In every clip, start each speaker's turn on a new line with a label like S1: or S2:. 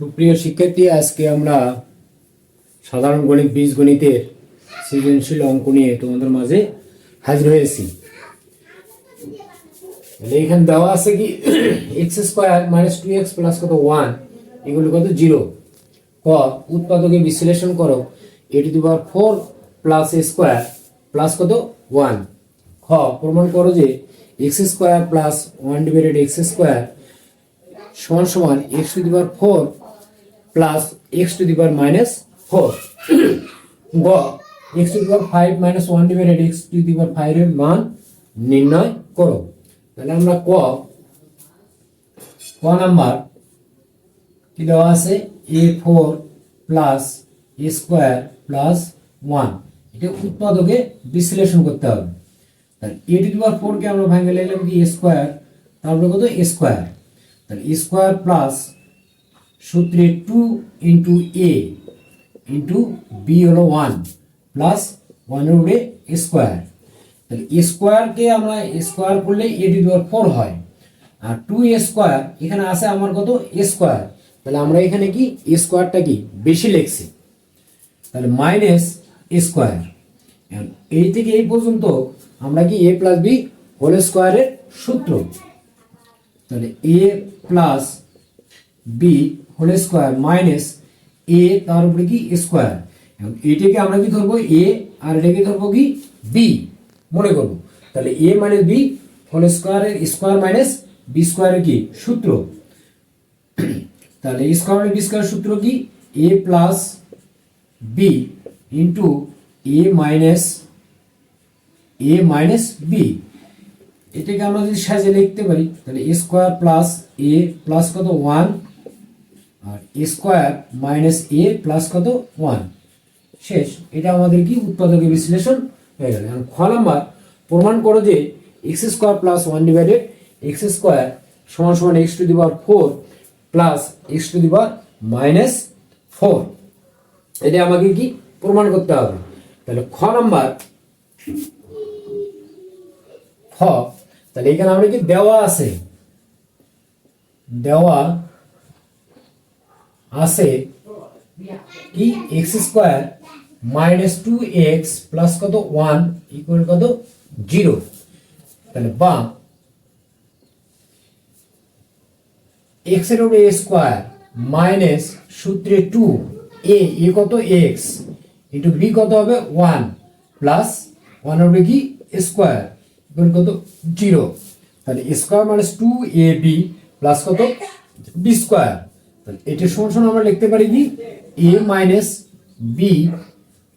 S1: সুপ্রিয় শিক্ষার্থী, আজকে আমরা সাধারণ গণিত বীজগণিতের সৃজনশীল অঙ্ক নিয়ে তোমাদের মাঝে হাজির হয়েছি। এখানে দেওয়া আছে কি x square minus two x plus কত? ওয়ান এগুলো কত? জিরো ক উৎপাদকে বিশ্লেষণ করো। এটি the power four plus square plus কত? ওয়ান খ, প্রমাণ করো যে x square plus one divided x square সমান সমান x to the power four plus x to the power minus four. গ, x to the power five minus one divided x to the power ফাইভের মান নির্ণয় করো। তাহলে আমরা ক ক নাম্বার কি দেওয়া আছে? A four plus a square plus one. এটা উৎপাদকে বিশ্লেষণ করতে হবে। তাহলে এ টু দি পাওয়ার ফোরকে আমরা ভেঙে নিলাম কি? স্কোয়ার। তারপরে কত? স্কোয়ার। তাহলে স্কোয়ার প্লাস সূত্রে two into a into b হলো ওয়ান প্লাস ওয়ানের উপরে স্কোয়ার তাহলে স্কোয়ারকে আমরা স্কোয়ার করলে এ টু দি পাওয়ার ফোর হয়। আর টু স্কোয়ার এখানে আছে আমার কত? স্কোয়ার তাহলে আমরা এখানে কি? স্কোয়ারটা কি? বেশি লিখছি। তাহলে মাইনাস স্কোয়ার এই থেকে এই পর্যন্ত আমরা কি এ প্লাস বি হোল স্কোয়ারের সূত্র? তাহলে a plus b whole square minus a তার উপরে কি স্কোয়ার এবং এটাকে আমরা কি ধরবো? এ আর এটাকে ধরবো কি? বি মনে করব। তাহলে এ মাইনাস বি হোল স্কোয়ারের স্কোয়ার মাইনাস বি স্কোয়ারের কি? সূত্র। তাহলে স্কোয়ার বি স্কোয়ার সূত্র কি? A plus b into a minus a minus b এটাকে আমরা যদি সাজে লিখতে পারি, তাহলে স্কোয়ার প্লাস এ প্লাস কত? One square minus a plus কত? ওয়ান। শেষ। এটা আমাদের কি উৎপাদকের বিশ্লেষণ হয়ে গেল। এখন খ নাম্বার, প্রমাণ করো যে x square plus one divided x square সমান সমান x to the four plus x to the minus four. এটা আমাকে কি প্রমাণ করতে হবে? তাহলে খ নাম্বার, খ, তাহলে এখানে আমরা কি দেওয়া আছে? দেওয়া আছে কি? X square minus two x plus কত? ওয়ান ইকুয়াল কত? জিরো তাহলে বা এক্সের উপরে স্কোয়ার মাইনাস সূত্রে টু এ এ কত? এক্স ইন্টু বি কত হবে? ওয়ান প্লাস ওয়ান হবে কি? স্কোয়ার ইকুয়াল কত? জিরো তাহলে square minus two a b plus কত? বি স্কোয়ার তাহলে এটা সমান সমান আমরা লিখতে পারি কি? A minus b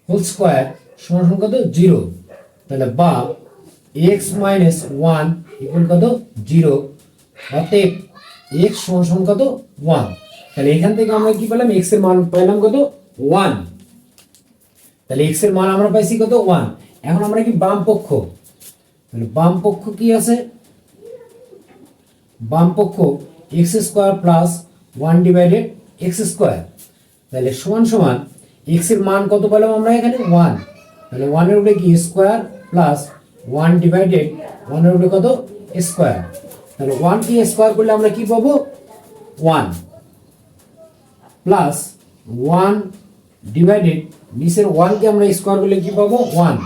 S1: whole square সমান সমান কত? জিরো তাহলে বা এক্স মাইনাস ওয়ান ইকুয়াল কত? জিরো অতএব এক্স সমান সমান কত? ওয়ান তাহলে এখান থেকে আমরা কি পেলাম? এক্সের মান পেলাম কত? ওয়ান তাহলে এক্সের মান আমরা পাইছি কত? ওয়ান এখন আমরা কি বাম পক্ষ? তাহলে বাম পক্ষ কি আছে? বাম পক্ষ x square plus one divided x square. তাহলে সমান সমান এক্সের মান কত পেলাম আমরা এখানে? ওয়ান। তাহলে ওয়ানের উপরে কি? স্কোয়ার প্লাস ওয়ান ডিভাইডেড ওয়ানের উপরে কত? স্কোয়ার। তাহলে ওয়ান কি স্কোয়ার করলে আমরা কি পাবো? ওয়ান। প্লাস ওয়ান ডিভাইডেড নিচের ওয়ানকে আমরা স্কোয়ার করলে কি পাবো? ওয়ান।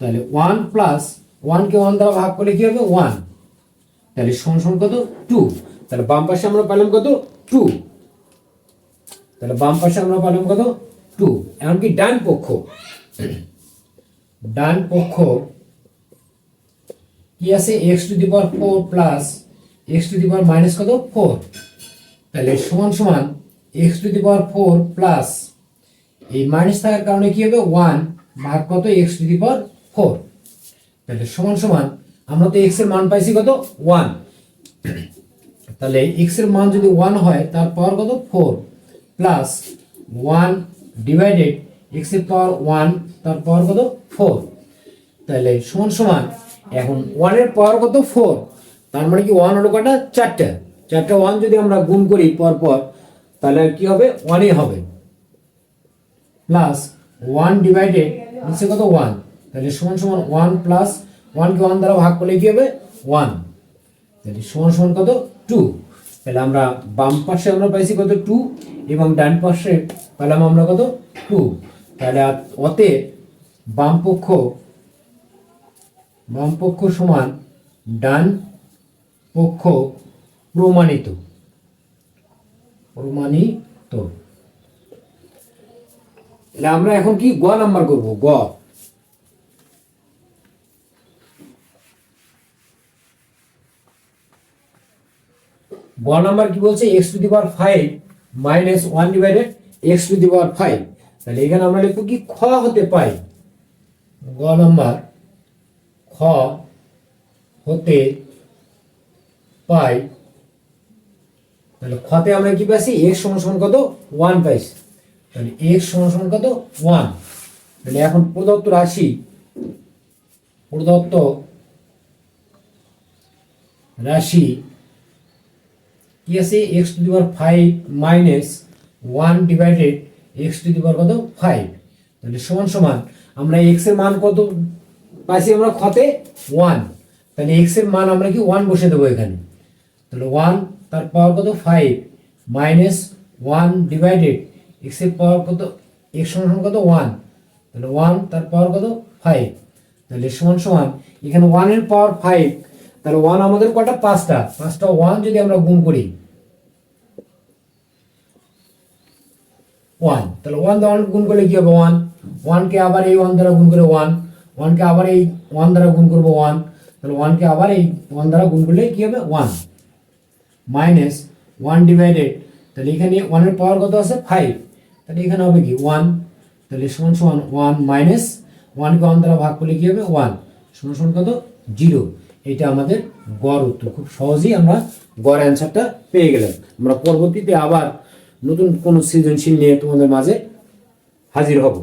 S1: তাহলে ওয়ান প্লাস ওয়ানকে ওয়ান দ্বারা ভাগ করলে কি হবে? ওয়ান। তাহলে সমান কত? টু। তাহলে বাম পাশে আমরা পেলাম কত? টু তাহলে বাম পাশে আমরা পেলাম কত? টু এমনকি ডান পক্ষ। ডান পক্ষ কি আছে? X to the power four plus x to the power minus কত? ফোর তাহলে সমান সমান x to the power four plus এই মাইনাস থাকার কারণে কি হবে? ওয়ান ভাগ কত? X to the power four তাহলে সমান সমান আমরা তো এক্সের মান পাইছি কত? ওয়ান তাহলে এক্সের মান যদি ওয়ান হয়, তার পাওয়ার কত? ফোর প্লাস ওয়ান ডিভাইডেড এক্সের পাওয়ার ওয়ান তার পাওয়ার কত? ফোর তাহলে সমান সমান, এখন ওয়ানের পাওয়ার কত? ফোর তার মানে কি ওয়ান হলো কটা চারটা। চারটা ওয়ান যদি আমরা গুণ করি পর পর, তাহলে কি হবে? ওয়ানই হবে। প্লাস ওয়ান ডিভাইডেড নিচে কত? ওয়ান তাহলে সমান সমান ওয়ান প্লাস ওয়ানকে ওয়ান দ্বারা ভাগ করলে কি হবে? ওয়ান তাহলে সমান সমান কত? টু তাহলে আমরা বাম পাশে আমরা পাইছি কত টু এবং ডান পাশে পেলাম আমরা কত টু তাহলে অতএব বাম পক্ষ বাম পক্ষ সমান ডান পক্ষ প্রমাণিত। প্রমাণিত। আমরা এখন কি গ নাম্বার করব? গ। গ নাম্বার কি বলছে? X to the power five minus one divided x to the power five তাহলে এখানে আমরা লিখব কি? খ হতে পাই। গ নাম্বার খ হতে পাই। তাহলে খতে আমরা কি পাইছি? এক্স সমান সমান কত? ওয়ান পাইছি। তাহলে এক্স সমান সমান কত? ওয়ান তাহলে এখন প্রদত্ত রাশি প্রদত্ত রাশি কি আছে x to the power five minus one divided x to the power কত? ফাইভ তাহলে সমান সমান আমরা এক্সের মান কত পাইছি আমরা খতে ওয়ান তাহলে এক্সের মান আমরা কি ওয়ান বসে দেবো এখানে? তাহলে ওয়ান তার পাওয়ার কত? ফাইভ মাইনাস ওয়ান ডিভাইডেড এক্সের পাওয়ার কত? এক্স সমান কত? ওয়ান তাহলে ওয়ান তার পাওয়ার কত? ফাইভ তাহলে সমান সমান এখানে ওয়ানের পাওয়ার ফাইভ তাহলে ওয়ান আমাদের কটা পাঁচটা। পাঁচটা ওয়ান যদি আমরা গুণ করি। ওয়ান তাহলে ওয়ান দ্বারা গুণ করলে কি হবে? ওয়ান ওয়ানকে আবার এই ওয়ান দ্বারা গুণ করে ওয়ান ওয়ানকে আবার এই ওয়ান দ্বারা গুণ করব ওয়ান তাহলে ওয়ানকে আবার এই ওয়ান দ্বারা গুণ করলে কি হবে? ওয়ান মাইনাস ওয়ান ডিভাইডেড তাহলে এখানে ওয়ানের পাওয়ার কত আছে? ফাইভ তাহলে এখানে হবে কি? ওয়ান তাহলে সমান সমান ওয়ান মাইনাস ওয়ানকে ওয়ান দ্বারা ভাগ করলে কি হবে? ওয়ান সমান সমান কত? জিরো এটা আমাদের গড় উত্তর। খুব সহজেই আমরা গড় অ্যান্সারটা পেয়ে গেলাম। আমরা পরবর্তীতে আবার নতুন কোনো সৃজনশীল নিয়ে তোমাদের মাঝে হাজির হব।